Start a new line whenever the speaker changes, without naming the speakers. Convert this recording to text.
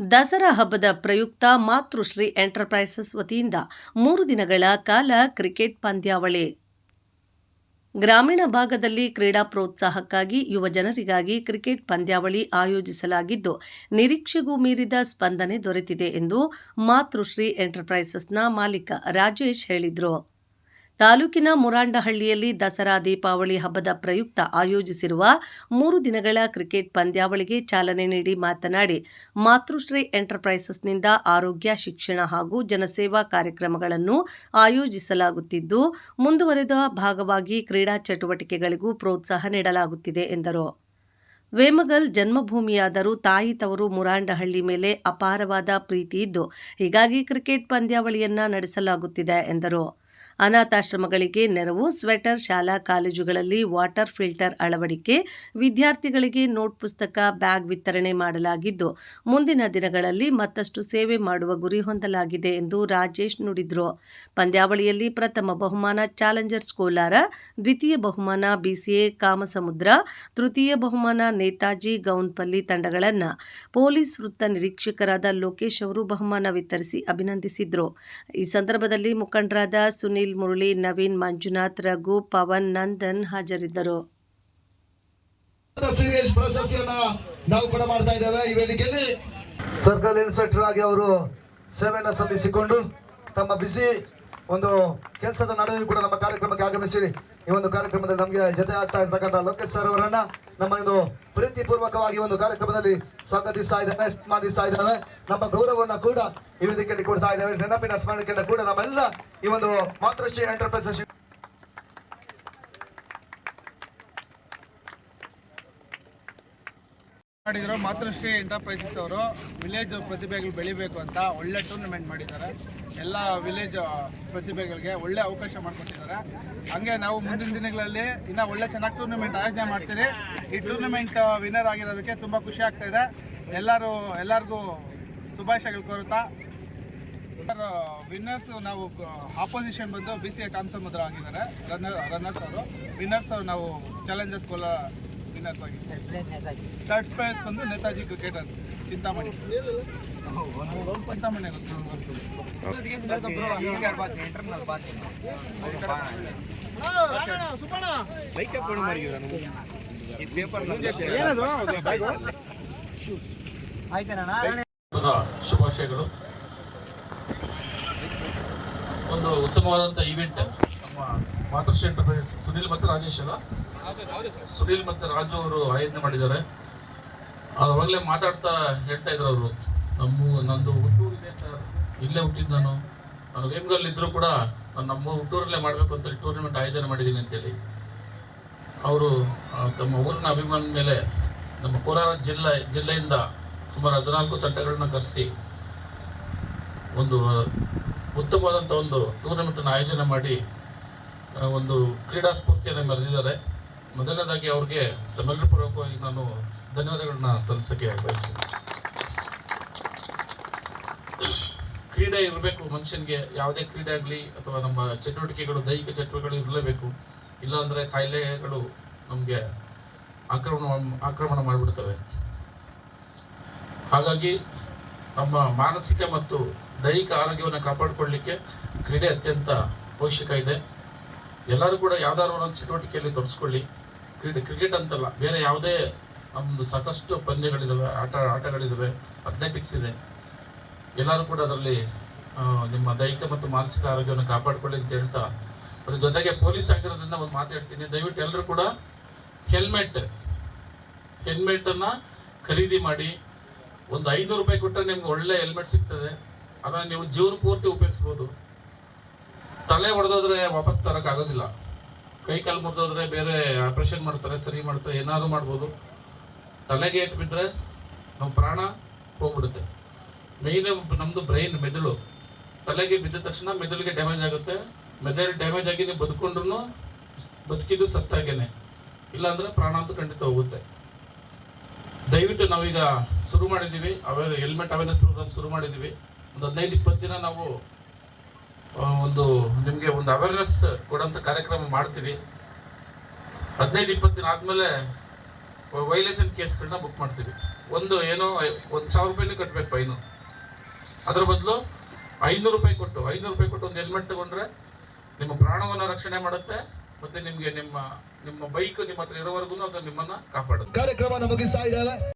ದಸರಾ ಹಬ್ಬದ ಪ್ರಯುಕ್ತ ಮಾತೃಶ್ರೀ ಎಂಟರ್ಪ್ರೈಸಸ್ ವತಿಯಿಂದ ಮೂರು ದಿನಗಳ ಕಾಲ ಕ್ರಿಕೆಟ್ ಪಂದ್ಯಾವಳಿ. ಗ್ರಾಮೀಣ ಭಾಗದಲ್ಲಿ ಕ್ರೀಡಾ ಪ್ರೋತ್ಸಾಹಕ್ಕಾಗಿ ಯುವ ಜನರಿಗಾಗಿ ಕ್ರಿಕೆಟ್ ಪಂದ್ಯಾವಳಿ ಆಯೋಜಿಸಲಾಗಿದ್ದು, ನಿರೀಕ್ಷೆಗೂ ಮೀರಿದ ಸ್ಪಂದನೆ ದೊರೆತಿದೆ ಎಂದು ಮಾತೃಶ್ರೀ ಎಂಟರ್ಪ್ರೈಸಸ್ನ ಮಾಲೀಕ ರಾಜೇಶ್ ಹೇಳಿದರು. ತಾಲೂಕಿನ ಮುರಾಂಡಹಳ್ಳಿಯಲ್ಲಿ ದಸರಾ ದೀಪಾವಳಿ ಹಬ್ಬದ ಪ್ರಯುಕ್ತ ಆಯೋಜಿಸಿರುವ ಮೂರು ದಿನಗಳ ಕ್ರಿಕೆಟ್ ಪಂದ್ಯಾವಳಿಗೆ ಚಾಲನೆ ನೀಡಿ ಮಾತನಾಡಿ, ಮಾತೃಶ್ರೀ ಎಂಟರ್ಪ್ರೈಸಸ್ನಿಂದ ಆರೋಗ್ಯ, ಶಿಕ್ಷಣ ಹಾಗೂ ಜನಸೇವಾ ಕಾರ್ಯಕ್ರಮಗಳನ್ನು ಆಯೋಜಿಸಲಾಗುತ್ತಿದ್ದು, ಮುಂದುವರೆದ ಭಾಗವಾಗಿ ಕ್ರೀಡಾ ಚಟುವಟಿಕೆಗಳಿಗೂ ಪ್ರೋತ್ಸಾಹ ನೀಡಲಾಗುತ್ತಿದೆ ಎಂದರು. ವೇಮಗಲ್ ಜನ್ಮಭೂಮಿಯಾದರೂ ತಾಯಿ ತವರು ಮುರಾಂಡಹಳ್ಳಿ ಮೇಲೆ ಅಪಾರವಾದ ಪ್ರೀತಿ ಇದ್ದು, ಹೀಗಾಗಿ ಕ್ರಿಕೆಟ್ ಪಂದ್ಯಾವಳಿಯನ್ನ ನಡೆಸಲಾಗುತ್ತಿದೆ ಎಂದರು. ಅನಾಥಾಶ್ರಮಗಳಿಗೆ ನೆರವು, ಸ್ವೆಟರ್, ಶಾಲಾ, ಕಾಲೇಜುಗಳಲ್ಲಿ ವಾಟರ್ ಫಿಲ್ಟರ್ ಅಳವಡಿಕೆ, ವಿದ್ಯಾರ್ಥಿಗಳಿಗೆ ನೋಟ್ ಪುಸ್ತಕ, ಬ್ಯಾಗ್ ವಿತರಣೆ ಮಾಡಲಾಗಿದ್ದು, ಮುಂದಿನ ದಿನಗಳಲ್ಲಿ ಮತ್ತಷ್ಟು ಸೇವೆ ಮಾಡುವ ಗುರಿ ಹೊಂದಲಾಗಿದೆ ಎಂದು ರಾಜೇಶ್ ನುಡಿದರು. ಪಂದ್ಯಾವಳಿಯಲ್ಲಿ ಪ್ರಥಮ ಬಹುಮಾನ ಚಾಲೆಂಜರ್ಸ್ ಕೋಲಾರ ದ್ವಿತೀಯ ಬಹುಮಾನ ಬಿಸಿಎ ಕಾಮಸಮುದ್ರ, ತೃತೀಯ ಬಹುಮಾನ ನೇತಾಜಿ ಗೌನ್ಪಲ್ಲಿ ತಂಡಗಳನ್ನು ಪೊಲೀಸ್ ವೃತ್ತ ನಿರೀಕ್ಷಕರಾದ ಲೋಕೇಶ್ ಅವರು ಬಹುಮಾನ ವಿತರಿಸಿ ಅಭಿನಂದಿಸಿದ್ರು. ಈ ಸಂದರ್ಭದಲ್ಲಿ ಮುಖಂಡರಾದ ಸುನಿಲ್ ಮುರಳಿ ನವೀನ್, ಮಂಜುನಾಥ್, ರಘು, ಪವನ್, ನಂದನ್ ಹಾಜರಿದ್ದರು.
ಸರ್ಕಲ್ ಇನ್ಸ್ಪೆಕ್ಟರ್ ಆಗಿ ಅವರು ಸೇವೆಯನ್ನು ಸಲ್ಲಿಸಿಕೊಂಡು ತಮ್ಮ ಬಿಸಿ ಒಂದು ಕೆಲಸದ ನಡುವೆ ಕೂಡ ನಮ್ಮ ಕಾರ್ಯಕ್ರಮಕ್ಕೆ ಆಗಮಿಸಿರಿ ಈ ಒಂದು ಕಾರ್ಯಕ್ರಮದಲ್ಲಿ ನಮಗೆ ಜೊತೆ ಆಗ್ತಾ ಇರ್ತಕ್ಕಂಥ ಲೋಕೇಶ್ ಸರ್ ಅವರನ್ನ ನಮ್ಮ ಒಂದು ಪ್ರೀತಿಪೂರ್ವಕವಾಗಿ ಒಂದು ಕಾರ್ಯಕ್ರಮದಲ್ಲಿ ಸ್ವಾಗತಿಸ್ತಾ ಇದ್ದೇವೆ ಸನ್ಮಾನಿಸ್ತಾ ಇದ್ದೇವೆ. ನಮ್ಮ ಗೌರವವನ್ನು ಕೂಡ ಈ ವೇದಿಕೆಯಲ್ಲಿ ಕೊಡ್ತಾ ಇದ್ದೇವೆ. ನೆನಪಿನ ಸ್ಮರಣಿಕೆಯನ್ನು ಕೂಡ ನಮ್ಮೆಲ್ಲ ಈ ಒಂದು ಮಾತೃಶ್ರೀ ಎಂಟರ್ಪ್ರೈಸಸ್
ಮಾಡಿದ್ರು, ಮಾತೃಶ್ರೀ ಎಂಟರ್ಪ್ರೈಸಸ್ ಅವರು ವಿಲೇಜ್ ಪ್ರತಿಭೆಗಳು ಬೆಳಿಬೇಕು ಅಂತ ಒಳ್ಳೆ ಟೂರ್ನಮೆಂಟ್ ಮಾಡಿದ್ದಾರೆ. ಎಲ್ಲ ವಿಲೇಜ್ ಪ್ರತಿಭೆಗಳಿಗೆ ಒಳ್ಳೆ ಅವಕಾಶ ಮಾಡಿಕೊಟ್ಟಿದ್ದಾರೆ. ಹಂಗೆ ನಾವು ಮುಂದಿನ ದಿನಗಳಲ್ಲಿ ಇನ್ನೂ ಒಳ್ಳೆ ಚೆನ್ನಾಗಿ ಟೂರ್ನಮೆಂಟ್ ಆಯೋಜನೆ ಮಾಡ್ತೀರಿ. ಈ ಟೂರ್ನಮೆಂಟ್ ವಿನ್ನರ್ ಆಗಿರೋದಕ್ಕೆ ತುಂಬ ಖುಷಿ ಆಗ್ತಾ ಎಲ್ಲರೂ, ಎಲ್ಲರಿಗೂ ಶುಭಾಶಯಗಳು ಕೋರುತ್ತಾ. ಸರ್ ವಿನ್ನರ್ಸ್ ನಾವು ಆಪೋಸಿಷನ್ ಬಂದು ಬಿ ಸಿ ಎ ಕಾಮಸಮುದ್ರ ಆಗಿದ್ದಾರೆ. ರನ್ನರ್ ರನ್ನರ್ಸ್ ಅವರು. ವಿನ್ನರ್ಸ್ ನಾವು ಚಾಲೆಂಜರ್ಸ್ ಕೋಲ ಬಂದು ನೇತಾಜಿ ಕ್ರಿಕೆಟರ್ಸ್ ಚಿಂತಾಮಣಿ ಚಿಂತಾಮಣಿ
ಶುಭಾಶಯಗಳು. ಒಂದು ಉತ್ತಮವಾದಂಥ ಈವೆಂಟ್ ನಮ್ಮ ಮಾತೃಶ್ರೀ ಎಂಟರ್ಪ್ರೈಸ್ ಸುನೀಲ್ ಮತ್ತು ರಾಜೇಶ್ ಅಲ್ಲ ಸುನೀಲ್ ಮತ್ತು ರಾಜು ಅವರು ಆಯೋಜನೆ ಮಾಡಿದ್ದಾರೆ. ಅವಾಗಲೇ ಮಾತಾಡ್ತಾ ಹೇಳ್ತಾ ಇದ್ರು ಅವರು. ನಮ್ಮ, ನಂದು ಹುಟ್ಟೂರು ಇದೆ ಸರ್. ಇಲ್ಲೇ ಹುಟ್ಟಿದ್ದು ನಾನು. ನಾನು ವೇಮ್ಗಲ್ ಇದ್ರೂ ಕೂಡ ನಾನು ನಮ್ಮ ಹುಟ್ಟೂರಲ್ಲೇ ಮಾಡಬೇಕು ಅಂತ ಟೂರ್ನಮೆಂಟ್ ಆಯೋಜನೆ ಮಾಡಿದ್ದೀನಿ ಅಂತೇಳಿ. ಅವರು ತಮ್ಮ ಊರಿನ ಅಭಿಮಾನದ ಮೇಲೆ ನಮ್ಮ ಕೋಲಾರ ಜಿಲ್ಲೆ, ಜಿಲ್ಲೆಯಿಂದ ಸುಮಾರು ಹದಿನಾಲ್ಕು ತಂಡಗಳನ್ನ ಕರೆಸಿ ಒಂದು ಉತ್ತಮವಾದಂಥ ಒಂದು ಟೂರ್ನಮೆಂಟನ್ನು ಆಯೋಜನೆ ಮಾಡಿ ಒಂದು ಕ್ರೀಡಾ ಸ್ಫೂರ್ತಿಯನ್ನು ಮೆರೆದಿದ್ದಾರೆ. ಮೊದಲನೇದಾಗಿ ಅವ್ರಿಗೆ ಸಮಗ್ರ ಪೂರ್ವಕವಾಗಿ ನಾನು ಧನ್ಯವಾದಗಳನ್ನ ಸಲ್ಲಿಸಕ್ಕೆ ಬಯಸ್ತೀನಿ. ಕ್ರೀಡೆ ಇರಬೇಕು, ಮನುಷ್ಯನಿಗೆ ಯಾವುದೇ ಕ್ರೀಡೆ ಆಗಲಿ ಅಥವಾ ನಮ್ಮ ಚಟುವಟಿಕೆಗಳು, ದೈಹಿಕ ಚಟುವಟಿಕೆಗಳು ಇರಲೇಬೇಕು. ಇಲ್ಲಾಂದರೆ ಕಾಯಿಲೆಗಳು ನಮಗೆ ಆಕ್ರಮಣ ಆಕ್ರಮಣ ಮಾಡಿಬಿಡ್ತವೆ. ಹಾಗಾಗಿ ನಮ್ಮ ಮಾನಸಿಕ ಮತ್ತು ದೈಹಿಕ ಆರೋಗ್ಯವನ್ನು ಕಾಪಾಡಿಕೊಳ್ಳಲಿಕ್ಕೆ ಕ್ರೀಡೆ ಅತ್ಯಂತ ಅವಶ್ಯಕ ಇದೆ. ಎಲ್ಲರೂ ಕೂಡ ಯಾವ್ದಾದ್ರು ಒಂದೊಂದು ಚಟುವಟಿಕೆಯಲ್ಲಿ ತೊಡಸ್ಕೊಳ್ಳಿ. ಕ್ರೀಡೆ, ಕ್ರಿಕೆಟ್ ಅಂತಲ್ಲ, ಬೇರೆ ಯಾವುದೇ ನಮ್ಮದು ಸಾಕಷ್ಟು ಪಂದ್ಯಗಳಿದ್ದಾವೆ ಆಟ ಆಟಗಳಿದ್ದಾವೆ ಅಥ್ಲೆಟಿಕ್ಸ್ ಇದೆ. ಎಲ್ಲರೂ ಕೂಡ ಅದರಲ್ಲಿ ನಿಮ್ಮ ದೈಹಿಕ ಮತ್ತು ಮಾನಸಿಕ ಆರೋಗ್ಯವನ್ನು ಕಾಪಾಡಿಕೊಳ್ಳಿ ಅಂತ ಹೇಳ್ತಾ, ಅದ್ರ ಜೊತೆಗೆ ಪೊಲೀಸ್ ಆಗಿರೋದ್ರಿಂದ ಒಂದು ಮಾತಾಡ್ತೀನಿ ದಯವಿಟ್ಟು ಎಲ್ಲರೂ ಕೂಡ ಹೆಲ್ಮೆಟ್ ಹೆಲ್ಮೆಟ್ ಅನ್ನ ಖರೀದಿ ಮಾಡಿ, ಒಂದು ಐನೂರು ರೂಪಾಯಿ ಕೊಟ್ಟರೆ ನಿಮ್ಗೆ ಒಳ್ಳೆ ಹೆಲ್ಮೆಟ್ ಸಿಗ್ತದೆ. ಅದನ್ನ ನೀವು ಜೀವನ ಪೂರ್ತಿ ಉಪಯೋಗಿಸ್ಬೋದು. ತಲೆ ಹೊಡೆದೋದ್ರೆ ವಾಪಸ್ ತರಕ್ ಆಗೋದಿಲ್ಲ. ಕೈ ಕಾಲು ಮುರಿದೋದ್ರೆ ಬೇರೆ ಆಪರೇಷನ್ ಮಾಡ್ತಾರೆ, ಸರಿ ಮಾಡ್ತಾರೆ, ಏನಾದರೂ ಮಾಡ್ಬೋದು. ತಲೆಗೆ ಏಟ್ ಬಿದ್ರೆ ನಮ್ಮ ಪ್ರಾಣ ಹೋಗ್ಬಿಡುತ್ತೆ. ಮೇಯ್ನ್ ನಮ್ಮದು ಬ್ರೈನ್ ಮೆದುಳು. ತಲೆಗೆ ಬಿದ್ದ ತಕ್ಷಣ ಮೆದುಳಿಗೆ ಡ್ಯಾಮೇಜ್ ಆಗುತ್ತೆ. ಮೆದುಳು ಡ್ಯಾಮೇಜ್ ಆಗಿ ನೀವು ಬದುಕೊಂಡ್ರು ಬದುಕಿದ್ದು ಸತ್ತಾಗೇನೆ ಇಲ್ಲಾಂದರೆ ಪ್ರಾಣ ಅಂತೂ ಖಂಡಿತ ಹೋಗುತ್ತೆ. ದಯವಿಟ್ಟು ನಾವೀಗ ಶುರು ಮಾಡಿದ್ದೀವಿ. ಅವೇರ್ ಹೆಲ್ಮೆಟ್ ಅವೇರ್ನೆಸ್ ಪ್ರೋಗ್ರಾಮ್ ಶುರು ಮಾಡಿದ್ದೀವಿ. ಒಂದು ಹದಿನೈದು, ಇಪ್ಪತ್ತು ದಿನ ನಾವು ಒಂದು ನಿಮಗೆ ಒಂದು ಅವೇರ್ನೆಸ್ ಕೊಡೋಂಥ ಕಾರ್ಯಕ್ರಮ ಮಾಡ್ತೀವಿ. ಹದಿನೈದು, ಇಪ್ಪತ್ತು ದಿನ ಆದಮೇಲೆ ವೈಲೇಷನ್ ಕೇಸ್ಗಳನ್ನ ಬುಕ್ ಮಾಡ್ತೀವಿ. ಒಂದು ಏನೋ, ಒಂದು ಸಾವಿರ ರೂಪಾಯಿನೂ ಕಟ್ಬೇಕು ಫೈನು ಅದ್ರ ಬದಲು ಐನೂರು ರೂಪಾಯಿ ಕೊಟ್ಟು, ಐನೂರು ರೂಪಾಯಿ ಕೊಟ್ಟು ಒಂದು ಹೆಲ್ಮೆಟ್ ತಗೊಂಡ್ರೆ ನಿಮ್ಮ ಪ್ರಾಣವನ್ನು ರಕ್ಷಣೆ ಮಾಡುತ್ತೆ, ಮತ್ತೆ ನಿಮಗೆ ನಿಮ್ಮ ನಿಮ್ಮ ಬೈಕ್ ನಿಮ್ಮ ಹತ್ರ ಇರೋವರೆಗೂ ಅದು ನಿಮ್ಮನ್ನ ಕಾಪಾಡುತ್ತೆ.
ಕಾರ್ಯಕ್ರಮ ಇದ್ದೇವೆ